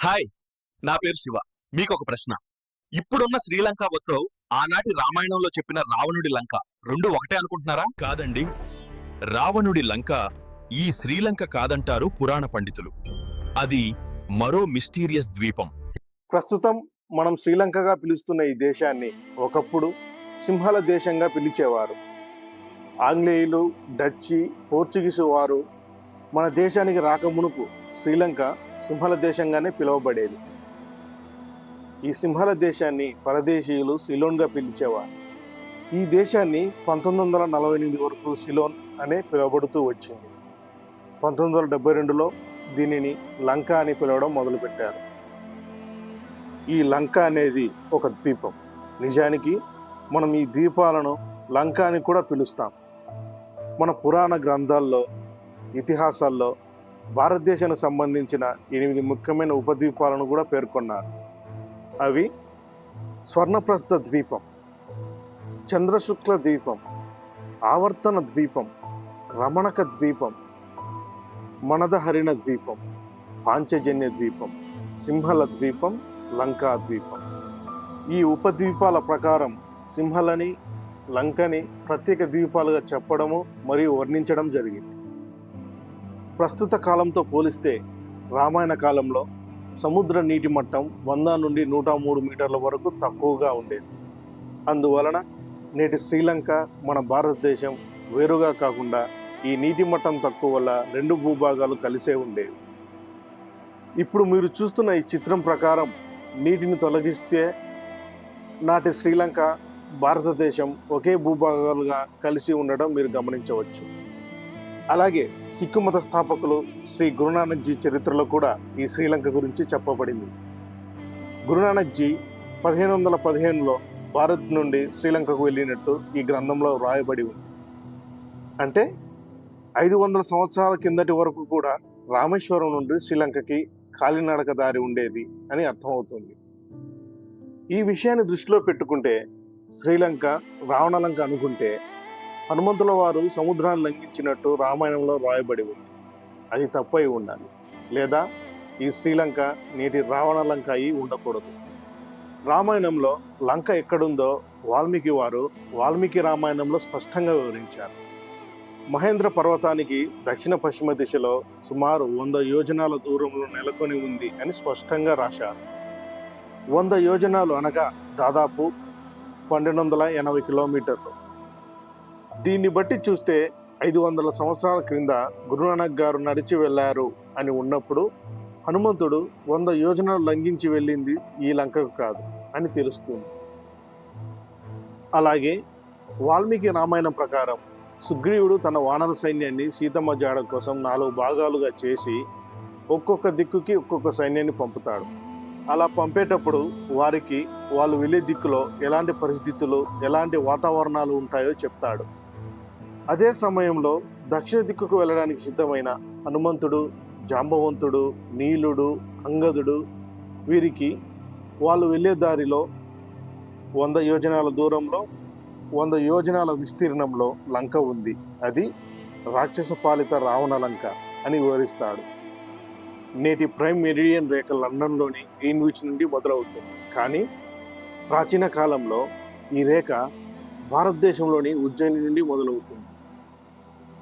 Hi నా పేరు శివ. మీకు ఒక ప్రశ్న. ఇప్పుడున్న శ్రీలంక మొత్తం ఆనాటి రామాయణంలో చెప్పిన రావణుడి లంక రెండు ఒకటే అనుకుంటున్నారా? కాదండి. రావణుడి లంక ఈ శ్రీలంక కాదంటారు పురాణ పండితులు. అది మరో మిస్టీరియస్ ద్వీపం. ప్రస్తుతం మనం శ్రీలంకగా పిలుస్తున్న ఈ దేశాన్ని ఒకప్పుడు సింహాల దేశంగా పిలిచేవారు. ఆంగ్లేయులు డచ్చి పోర్చుగీసు వారు మన దేశానికి రాకమునుపు శ్రీలంక సింహల దేశంగానే పిలువబడేది. ఈ సింహల దేశాన్ని పరదేశీయులు సిలోన్గా పిలిచేవారు. ఈ దేశాన్ని పంతొమ్మిది వందల నలభై ఎనిమిది వరకు సిలోన్ అనే పిలువబడుతూ వచ్చింది. పంతొమ్మిది వందల డెబ్బై రెండులో దీనిని లంక అని పిలవడం మొదలుపెట్టారు. ఈ లంక అనేది ఒక ద్వీపం. నిజానికి మనం ఈ ద్వీపాలను లంక అని కూడా పిలుస్తాం. మన పురాణ గ్రంథాల్లో ఇతిహాసాల్లో భారతదేశానికి సంబంధించిన ఎనిమిది ముఖ్యమైన ఉపద్వీపాలను కూడా పేర్కొన్నారు. అవి స్వర్ణప్రస్థ ద్వీపం చంద్రశుక్ల ద్వీపం ఆవర్తన ద్వీపం రమణక ద్వీపం మనదహరిణ ద్వీపం పాంచజన్య ద్వీపం సింహల ద్వీపం లంకా ద్వీపం. ఈ ఉపద్వీపాల ప్రకారం సింహలని లంకని ప్రత్యేక ద్వీపాలుగా చెప్పడము మరియు వర్ణించడం జరిగింది. ప్రస్తుత కాలంతో పోలిస్తే రామాయణ కాలంలో సముద్ర నీటి మట్టం వంద నుండి నూట మూడు మీటర్ల వరకు తక్కువగా ఉండేది. అందువలన నేటి శ్రీలంక మన భారతదేశం వేరుగా కాకుండా ఈ నీటి మట్టం తక్కువ వల్ల రెండు భూభాగాలు కలిసే ఉండేవి. ఇప్పుడు మీరు చూస్తున్న ఈ చిత్రం ప్రకారం నీటిని తొలగిస్తే నాటి శ్రీలంక భారతదేశం ఒకే భూభాగాలుగా కలిసి ఉండడం మీరు గమనించవచ్చు. అలాగే సిక్కు మత స్థాపకులు శ్రీ గురునానక్ జీ చరిత్రలో కూడా ఈ శ్రీలంక గురించి చెప్పబడింది. గురునానక్ జీ పదిహేను వందల పదిహేనులో భారత్ నుండి శ్రీలంకకు వెళ్ళినట్టు ఈ గ్రంథంలో వ్రాయబడి ఉంది. అంటే ఐదు వందల సంవత్సరాల కిందటి వరకు కూడా రామేశ్వరం నుండి శ్రీలంకకి కాలినడక దారి ఉండేది అని అర్థమవుతుంది. ఈ విషయాన్ని దృష్టిలో పెట్టుకుంటే శ్రీలంక రావణలంక అనుకుంటే హనుమంతుల వారు సముద్రాన్ని లంఘించినట్టు రామాయణంలో రాయబడి ఉంది. అది తప్పై ఉండాలి. లేదా ఈ శ్రీలంక నేటి రావణ లంక అయి ఉండకూడదు. రామాయణంలో లంక ఎక్కడుందో వాల్మీకి వారు వాల్మీకి రామాయణంలో స్పష్టంగా వివరించారు. మహేంద్ర పర్వతానికి దక్షిణ పశ్చిమ దిశలో సుమారు వంద యోజనాల దూరంలో నెలకొని ఉంది అని స్పష్టంగా రాశారు. వంద యోజనాలు అనగా దాదాపు పన్నెండు వందల ఎనభై కిలోమీటర్లు. దీన్ని బట్టి చూస్తే ఐదు వందల సంవత్సరాల క్రింద గురునానక్ గారు నడిచి వెళ్ళారు అని ఉన్నప్పుడు హనుమంతుడు వంద యోజనలు లంఘించి వెళ్ళింది ఈ లంకకు కాదు అని తెలుస్తుంది. అలాగే వాల్మీకి రామాయణం ప్రకారం సుగ్రీవుడు తన వానర సైన్యాన్ని సీతమ్మ జాడ కోసం నాలుగు భాగాలుగా చేసి ఒక్కొక్క దిక్కుకి ఒక్కొక్క సైన్యాన్ని పంపుతాడు. అలా పంపేటప్పుడు వారికి వాళ్ళు వెళ్ళే దిక్కులో ఎలాంటి పరిస్థితులు ఎలాంటి వాతావరణాలు ఉంటాయో చెప్తాడు. అదే సమయంలో దక్షిణ దిక్కుకు వెళ్ళడానికి సిద్ధమైన హనుమంతుడు జాంబవంతుడు నీలుడు అంగదుడు వీరికి వాళ్ళు వెళ్ళే దారిలో వంద యోజనాల దూరంలో వంద యోజనాల విస్తీర్ణంలో లంక ఉంది. అది రాక్షస పాలిత రావణ లంక అని వివరిస్తాడు. నేటి ప్రైమ్ మెరిడియన్ రేఖ లండన్లోని గ్రీన్విచ్ నుండి మొదలవుతుంది. కానీ ప్రాచీన కాలంలో ఈ రేఖ భారతదేశంలోని ఉజ్జయిని నుండి మొదలవుతుంది.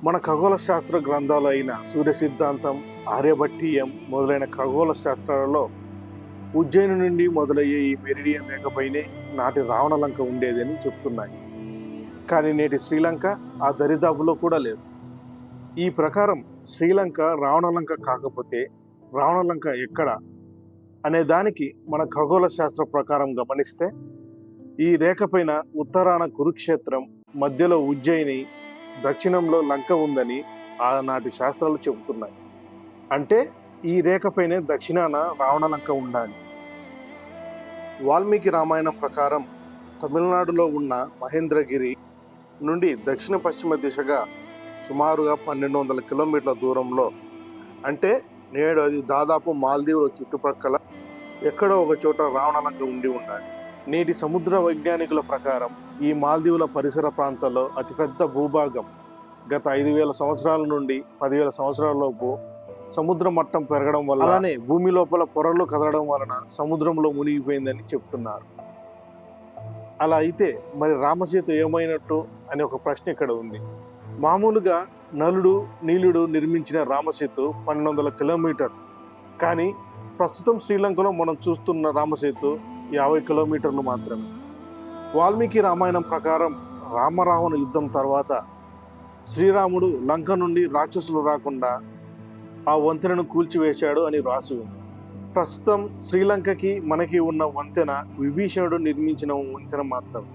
మన ఖగోళ శాస్త్ర గ్రంథాలు అయిన సూర్య సిద్ధాంతం ఆర్యభట్టీయం మొదలైన ఖగోళ శాస్త్రాలలో ఉజ్జయిని నుండి మొదలయ్యే ఈ మెరిడియన్ రేఖపైనే నాటి రావణలంక ఉండేదని చెప్తున్నాయి. కానీ నేటి శ్రీలంక ఆ దరిదాపులో కూడా లేదు. ఈ ప్రకారం శ్రీలంక రావణలంక కాకపోతే రావణలంక ఎక్కడ అనే దానికి మన ఖగోళ శాస్త్ర ప్రకారం గమనిస్తే ఈ రేఖపైన ఉత్తరాన కురుక్షేత్రం మధ్యలో ఉజ్జయిని దక్షిణంలో లంక ఉందని ఆనాటి శాస్త్రాలు చెబుతున్నాయి. అంటే ఈ రేఖపైనే దక్షిణాన రావణలంక ఉండాలి. వాల్మీకి రామాయణం ప్రకారం తమిళనాడులో ఉన్న మహేంద్రగిరి నుండి దక్షిణ పశ్చిమ దిశగా సుమారుగా పన్నెండు వందల కిలోమీటర్ల దూరంలో అంటే నేడు అది దాదాపు మాల్దీవుల చుట్టుపక్కల ఎక్కడో ఒక చోట రావణలంక ఉండి ఉండాలి. నేటి సముద్ర వైజ్ఞానికుల ప్రకారం ఈ మాల్దీవుల పరిసర ప్రాంతాల్లో అతిపెద్ద భూభాగం గత ఐదు వేల సంవత్సరాల నుండి పదివేల సంవత్సరాల లోపు సముద్ర మట్టం పెరగడం వల్ల అలానే భూమి లోపల పొరలు కదలడం వలన సముద్రంలో మునిగిపోయిందని చెప్తున్నారు. అలా అయితే మరి రామసేతు ఏమైనట్టు అనే ఒక ప్రశ్న ఇక్కడ ఉంది. మామూలుగా నలుడు నీలుడు నిర్మించిన రామసేతు పన్నెండు వందల కిలోమీటర్. కానీ ప్రస్తుతం శ్రీలంకలో మనం చూస్తున్న రామసేతు యాభై కిలోమీటర్లు మాత్రమే. వాల్మీకి రామాయణం ప్రకారం రామరావణ యుద్ధం తర్వాత శ్రీరాముడు లంక నుండి రాక్షసులు రాకుండా ఆ వంతెనను కూల్చివేశాడు అని రాసి ఉంది. ప్రస్తుతం శ్రీలంకకి మనకి ఉన్న వంతెన విభీషణుడు నిర్మించిన వంతెన మాత్రమే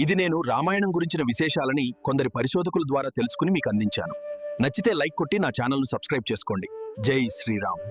ఇది నేను రామాయణం గురించిన విశేషాలని కొందరి పరిశోధకుల ద్వారా తెలుసుకుని మీకు అందించాను. నచ్చితే లైక్ కొట్టి నా ఛానల్ను సబ్స్క్రైబ్ చేసుకోండి. జై శ్రీరామ్.